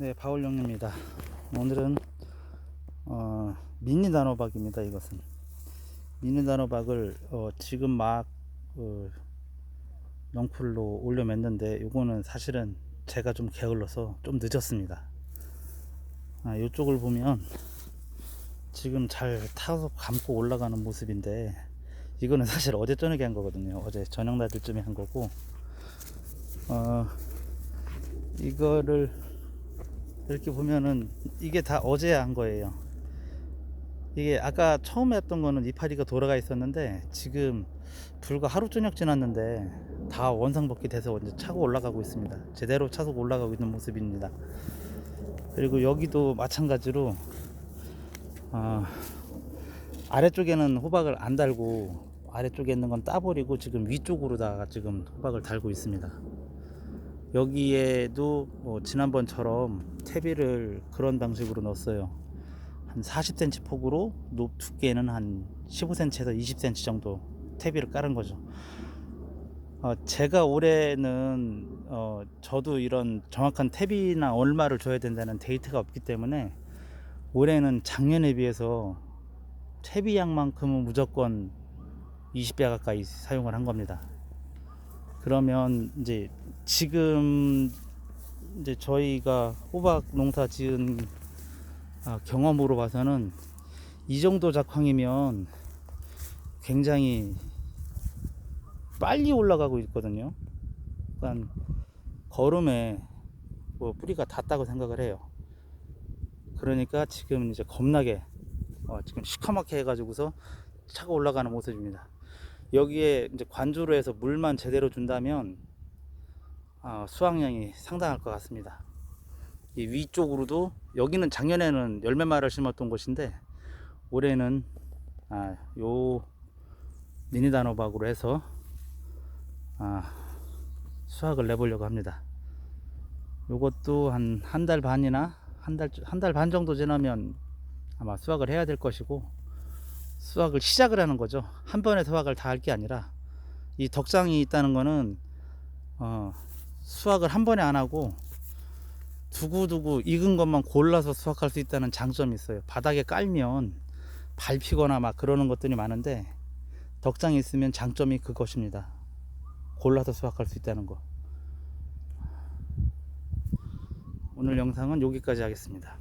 네, 바울용입니다. 오늘은 어, 미니 단호박입니다. 이것은 미니 단호박을 어, 지금 막 어, 넝풀로 올려맸는데 이거는 사실은 제가 좀 게을러서 좀 늦었습니다. 아, 이쪽을 보면 지금 잘 타서 감고 올라가는 모습인데 이거는 사실 어제 저녁에 한 거거든요. 어제 저녁 낮을쯤에 한 거고 어, 이거를 이렇게 보면은 이게 다 어제 한 거예요. 이게 아까 처음에 했던 거는 이파리가 돌아가 있었는데 지금 불과 하루 저녁 지났는데 다 원상복귀 돼서 이제 차고 올라가고 있습니다. 제대로 차서 올라가고 있는 모습입니다. 그리고 여기도 마찬가지로 아, 아래쪽에는 호박을 안 달고 아래쪽에 있는 건 따버리고 지금 위쪽으로다가 지금 호박을 달고 있습니다. 여기에도 뭐 지난번처럼 퇴비를 그런 방식으로 넣었어요. 한 40cm 폭으로 높 두께는 한 15cm에서 20cm 정도 퇴비를 깔은 거죠. 어, 제가 올해는 어, 저도 이런 정확한 퇴비나 얼마를 줘야 된다는 데이터가 없기 때문에 올해는 작년에 비해서 퇴비 양만큼은 무조건 20배 가까이 사용을 한 겁니다. 그러면 이제 지금 이제 저희가 호박 농사 지은 아, 경험으로 봐서는 이 정도 작황이면 굉장히 빨리 올라가고 있거든요. 그러니까 걸음에 뭐 뿌리가 닿다고 생각을 해요. 그러니까 지금 이제 겁나게 어, 지금 시커멓게 해가지고서 차가 올라가는 모습입니다. 여기에 이제 관주로 해서 물만 제대로 준다면 어, 수확량이 상당할 것 같습니다. 이 위쪽으로도 여기는 작년에는 열매말을 심었던 곳인데 올해는 아, 요 미니 단호박으로 해서 아, 수확을 내보려고 합니다. 요것도 한 한 달 반이나 한 달 한 달 반 정도 지나면 아마 수확을 해야 될 것이고 수확을 시작을 하는 거죠. 한 번에 수확을 다 할 게 아니라 이 덕장이 있다는 거는 어, 수확을 한 번에 안 하고 두고두고 익은 것만 골라서 수확할 수 있다는 장점이 있어요. 바닥에 깔면 밟히거나 막 그러는 것들이 많은데 덕장이 있으면 장점이 그것입니다. 골라서 수확할 수 있다는 거. 오늘 영상은 여기까지 하겠습니다.